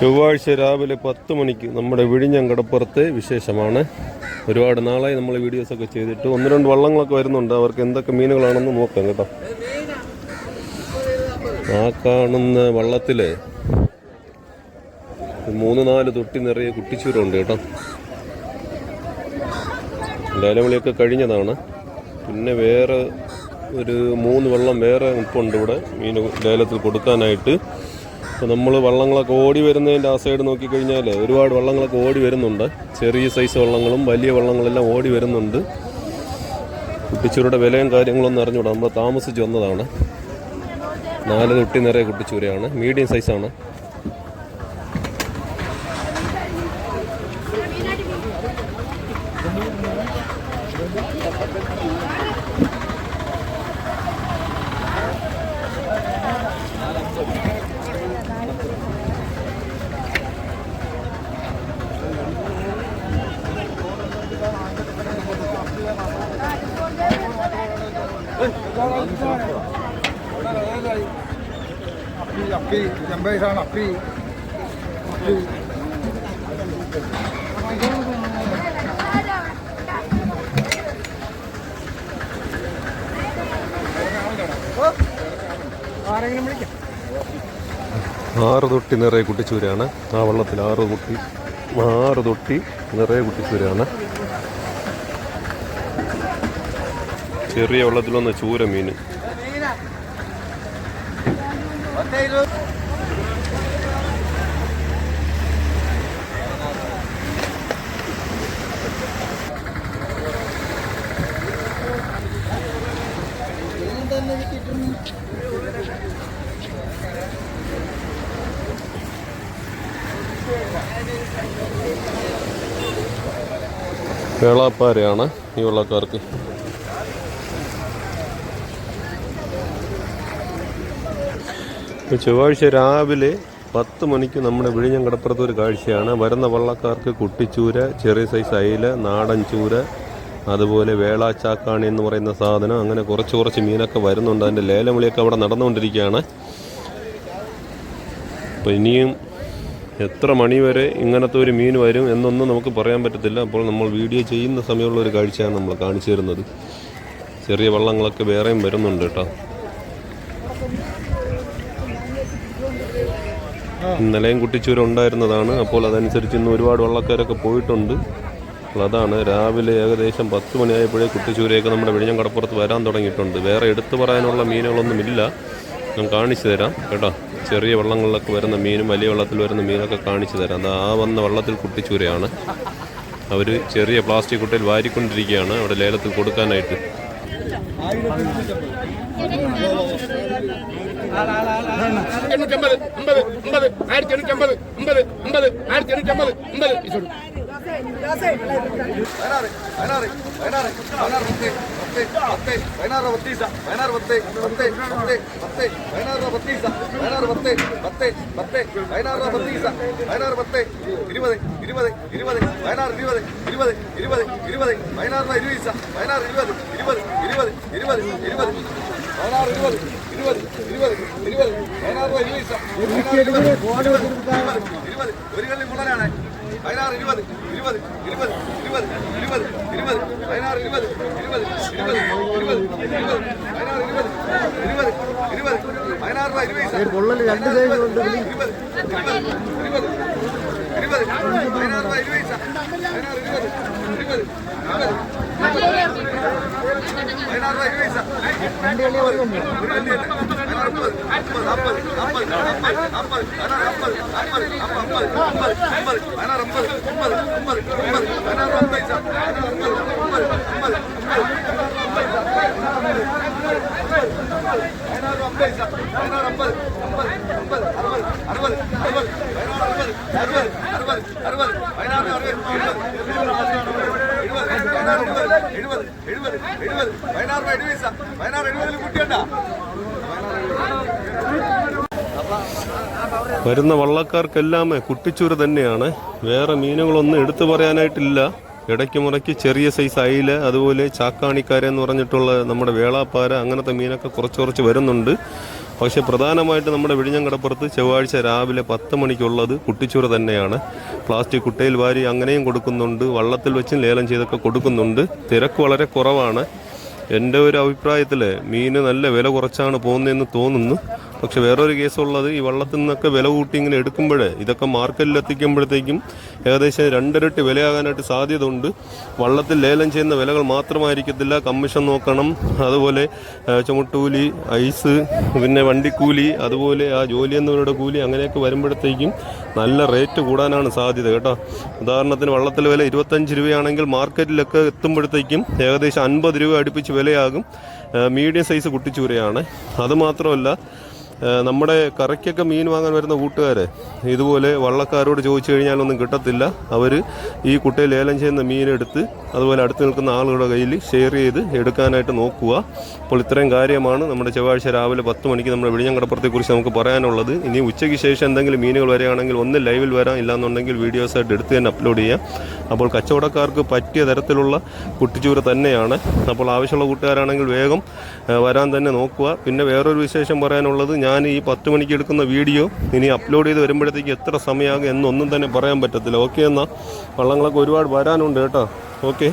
ചൊവ്വാഴ്ച രാവിലെ പത്ത് മണിക്ക് നമ്മുടെ വിഴിഞ്ഞം കടപ്പുറത്തെ വിശേഷമാണ്. ഒരുപാട് നാളായി നമ്മൾ വീഡിയോസൊക്കെ ചെയ്തിട്ട്. ഒന്ന് രണ്ട് വള്ളങ്ങളൊക്കെ വരുന്നുണ്ട്. അവർക്ക് എന്തൊക്കെ മീനുകളാണെന്ന് നോക്കാം കേട്ടോ. ആ കാണുന്ന വള്ളത്തിൽ മൂന്ന് നാല് തൊട്ടി നിറയെ കുട്ടിച്ചൂരുണ്ട് കേട്ടോ. ലേലവിളിയൊക്കെ കഴിഞ്ഞതാണ്. പിന്നെ വേറെ ഒരു മൂന്ന് വെള്ളം വേറെ നിൽപ്പുണ്ട് ഇവിടെ മീൻ ലേലത്തിൽ കൊടുക്കാനായിട്ട്. അപ്പോൾ നമ്മൾ വള്ളങ്ങളൊക്കെ ഓടി വരുന്നതിന്റെ ആ സൈഡ് നോക്കിക്കഴിഞ്ഞാൽ ഒരുപാട് വള്ളങ്ങളൊക്കെ ഓടി വരുന്നുണ്ട്. ചെറിയ സൈസ് വള്ളങ്ങളും വലിയ വള്ളങ്ങളെല്ലാം ഓടി വരുന്നുണ്ട്. കുട്ടിച്ചൂരുടെ വിലയും കാര്യങ്ങളൊന്നും അറിഞ്ഞുകൂടാ. നമ്മൾ താമസിച്ച് വന്നതാണ്. നാല് തൊട്ടി നിറയെ കുട്ടിച്ചൂരയാണ്. മീഡിയം സൈസാണ് അപ്പി അപ്പി. അപ്പി. ആരെങ്കിലും വിളിക്കാം. ആറ് തൊട്ടി നിറയെ കുട്ടിച്ചൂരാണ് ആ വള്ളത്തിൽ ആറ് തൊട്ടി ആറ് തൊട്ടി നിറയെ കുട്ടിച്ചൂരാണ് ചെറിയ വെള്ളത്തിലൊന്ന് ചൂര മീൻ. വേളാപ്പാരയാണ് ഈ വള്ളക്കാർക്ക്. ചൊവ്വാഴ്ച രാവിലെ പത്ത് മണിക്ക് നമ്മുടെ വിഴിഞ്ഞം കടപ്പുറത്ത് ഒരു കാഴ്ചയാണ്. വരുന്ന വള്ളക്കാർക്ക് കുട്ടിച്ചൂര ചെറിയ സൈസ് അയില നാടൻ ചൂര അതുപോലെ വേളാച്ചാക്കാണി എന്ന് പറയുന്ന സാധനം. അങ്ങനെ കുറച്ച് കുറച്ച് മീനൊക്കെ വരുന്നുണ്ട്. അതിന്റെ ലേലം വിളിയൊക്കെ അവിടെ നടന്നുകൊണ്ടിരിക്കുകയാണ്. അപ്പോൾ ഇനിയും എത്ര മണി വരെ ഇങ്ങനത്തെ ഒരു മീൻ വരും എന്നൊന്നും നമുക്ക് പറയാൻ പറ്റത്തില്ല. അപ്പോൾ നമ്മൾ വീഡിയോ ചെയ്യുന്ന സമയമുള്ള ഒരു കാഴ്ചയാണ് നമ്മൾ കാണിച്ചു തരുന്നത്. ചെറിയ വള്ളങ്ങളൊക്കെ വേറെയും വരുന്നുണ്ട് കേട്ടോ. ഇന്നലെയും കുട്ടിച്ചൂരം ഉണ്ടായിരുന്നതാണ് അപ്പോൾ അതനുസരിച്ച് ഇന്ന് ഒരുപാട് വള്ളക്കാരൊക്കെ പോയിട്ടുണ്ട്. അതാണ് രാവിലെ ഏകദേശം പത്ത് മണിയായപ്പോഴേ കുട്ടിച്ചൂരയൊക്കെ നമ്മുടെ വെളിഞ്ഞം കടപ്പുറത്ത് വരാൻ തുടങ്ങിയിട്ടുണ്ട്. വേറെ എടുത്തു പറയാനുള്ള മീനുകളൊന്നുമില്ല. ഞാൻ കാണിച്ചു തരാം കേട്ടോ. ചെറിയ വള്ളങ്ങളിലൊക്കെ വരുന്ന മീനും വലിയ വള്ളത്തിൽ വരുന്ന മീനൊക്കെ കാണിച്ചു തരാം. അത് ആ വന്ന വള്ളത്തിൽ കുട്ടിച്ചൂരയാണ്. അവർ ചെറിയ പ്ലാസ്റ്റിക് കുട്ടയിൽ വാരിക്കൊണ്ടിരിക്കുകയാണ്. അവിടെ ലേലത്തിൽ കൊടുക്കാനായിട്ട്. എണ്ണൂറ്റമ്പത് അമ്പത് അമ്പത് ആയിരത്തി എണ്ണൂറ്റമ്പത് അമ്പത് അമ്പത് ആയിരത്തി എണ്ണൂറ്റമ്പത് അമ്പത് ഇസോട് പതിനാറ് പതിനാറ് പതിനാറ് പതിനാറ് പത്ത് പത്ത് പത്ത് പതിനാറ് പത്തീസ പതിനാറ് പത്ത് പത്ത് പത്ത് പത്ത് പതിനാറ് പത്തീസ പതിനാറ് പത്ത് പത്ത് പത്ത് പതിനാറ് പത്തീസ ഇരുപത് ഇരുപത് ഇരുപത് ഇരുപത് ഇരുപത് ഇരുപത് ഇരുപത് ഇരുപത് ഇരുപത് ഇരുപത് ഇരുപത് ഇരുപത് ഇരുപത് പതിനാറ് ഇരുപത് ഇരുപത് ഇരുപത് ഇരുപത് പതിനാറ് ഇരുപത് ഇരുപത് ഒരു കള്ളി മുളനാണ് പതിനാറ് ഇരുപത് ഇരുപത് ഇരുപത് ഇരുപത് ഇരുപത് ഇരുപത് പതിനാറ് ഇരുപത് ഇരുപത് ഇരുപത് ഇരുപത് ഇരുപത് പതിനാറ് ഇരുപത് ഇരുപത് ഇരുപത് പതിനാറ് രൂപ ഇരുപത് പൊള്ളൽ രണ്ട് സൈഡ് ഉണ്ട് ഇരുപത് ഇരുപത് ഇരുപത് ഇരുപത് പതിനാറ് രൂപ ഇരുപത് പതിനാറ് ഇരുപത് ഇരുപത് ഇരുപത് പതിനാറ് രൂപ ഇരുപത് രണ്ട് കളി ഒരു കളി പതിനാറ് വരുന്ന വള്ളക്കാർക്കെല്ലാം കുട്ടിച്ചൂര് തന്നെയാണ്. വേറെ മീനുകളൊന്നും എടുത്തു പറയാനായിട്ടില്ല. ഇടയ്ക്ക് മുറയ്ക്ക് ചെറിയ സൈസ് അയില അതുപോലെ ചാക്കാണിക്കാരെന്ന് പറഞ്ഞിട്ടുള്ള നമ്മുടെ വേളാപ്പാര അങ്ങനത്തെ മീനൊക്കെ കുറച്ച് കുറച്ച് വരുന്നുണ്ട്. പക്ഷേ പ്രധാനമായിട്ട് നമ്മുടെ വിഴിഞ്ഞം കടപ്പുറത്ത് ചൊവ്വാഴ്ച രാവിലെ പത്ത് മണിക്കുള്ളത് കുട്ടിച്ചൂര തന്നെയാണ്. പ്ലാസ്റ്റിക് കുട്ടയിൽ വാരി അങ്ങനെയും കൊടുക്കുന്നുണ്ട്. വള്ളത്തിൽ വെച്ചും ലേലം ചെയ്തൊക്കെ കൊടുക്കുന്നുണ്ട്. തിരക്ക് വളരെ കുറവാണ്. എന്റെ ഒരു അഭിപ്രായത്തിൽ മീന് നല്ല വില കുറച്ചാണ് പോകുന്നതെന്ന് തോന്നുന്നു. പക്ഷെ വേറൊരു കേസുള്ളത് ഈ വള്ളത്തിൽ നിന്നൊക്കെ വില കൂട്ടി ഇങ്ങനെ എടുക്കുമ്പോഴേ ഇതൊക്കെ മാർക്കറ്റിൽ എത്തിക്കുമ്പോഴത്തേക്കും ഏകദേശം രണ്ടിരട്ടി വിലയാകാനായിട്ട് സാധ്യത ഉണ്ട് വള്ളത്തിൽ ലേലം ചെയ്യുന്ന വിലകൾ മാത്രമായിരിക്കത്തില്ല. കമ്മീഷൻ നോക്കണം. അതുപോലെ ചുമട്ടൂലി ഐസ് പിന്നെ വണ്ടിക്കൂലി അതുപോലെ ആ ജോലി എന്നവരുടെ കൂലി അങ്ങനെയൊക്കെ വരുമ്പോഴത്തേക്കും നല്ല റേറ്റ് കൂടാനാണ് സാധ്യത കേട്ടോ. ഉദാഹരണത്തിന് വള്ളത്തിലെ വില ഇരുപത്തഞ്ച് രൂപയാണെങ്കിൽ മാർക്കറ്റിലൊക്കെ എത്തുമ്പോഴത്തേക്കും ഏകദേശം അൻപത് രൂപ അടുപ്പിച്ച് വിലയാകും. Medium size കുട്ടിച്ചൂരയാണ്. അതുമാത്രമല്ല നമ്മുടെ കറിക്കൊക്കെ മീൻ വാങ്ങാൻ വരുന്ന കൂട്ടുകാരെ ഇതുപോലെ വള്ളക്കാരോട് ചോദിച്ചു കഴിഞ്ഞാലൊന്നും കിട്ടത്തില്ല. അവർ ഈ കുട്ടയിൽ ലേലം ചെയ്യുന്ന മീനെടുത്ത് അതുപോലെ അടുത്ത് നിൽക്കുന്ന ആളുകളുടെ കയ്യിൽ ഷെയർ ചെയ്ത് എടുക്കാനായിട്ട് നോക്കുക. അപ്പോൾ ഇത്രയും കാര്യമാണ് നമ്മുടെ ചൊവ്വാഴ്ച രാവിലെ പത്ത് മണിക്ക് നമ്മുടെ വിഴിഞ്ഞങ്കടപ്പുറത്തെക്കുറിച്ച് നമുക്ക് പറയാനുള്ളത്. ഇനി ഉച്ചയ്ക്ക് ശേഷം എന്തെങ്കിലും മീനുകൾ വരികയാണെങ്കിൽ ഒന്ന് ലൈവിൽ വരാം. ഇല്ലാന്നുണ്ടെങ്കിൽ വീഡിയോസായിട്ട് എടുത്ത് തന്നെ അപ്ലോഡ് ചെയ്യാം. അപ്പോൾ കച്ചവടക്കാർക്ക് പറ്റിയ തരത്തിലുള്ള കുട്ടിച്ചൂര തന്നെയാണ്. അപ്പോൾ ആവശ്യമുള്ള കൂട്ടുകാരാണെങ്കിൽ വേഗം വരാൻ തന്നെ നോക്കുക. പിന്നെ വേറൊരു വിശേഷം പറയാനുള്ളത് ഞാൻ ഈ പത്ത് മണിക്ക് എടുക്കുന്ന വീഡിയോ ഇനി അപ്ലോഡ് ചെയ്ത് വരുമ്പോഴത്തേക്ക് എത്ര സമയമാകും എന്നൊന്നും തന്നെ പറയാൻ പറ്റത്തില്ല. ഓക്കെ എന്നാൽ വള്ളങ്ങളൊക്കെ ഒരുപാട് വരാനുണ്ട് കേട്ടോ. ഓക്കെ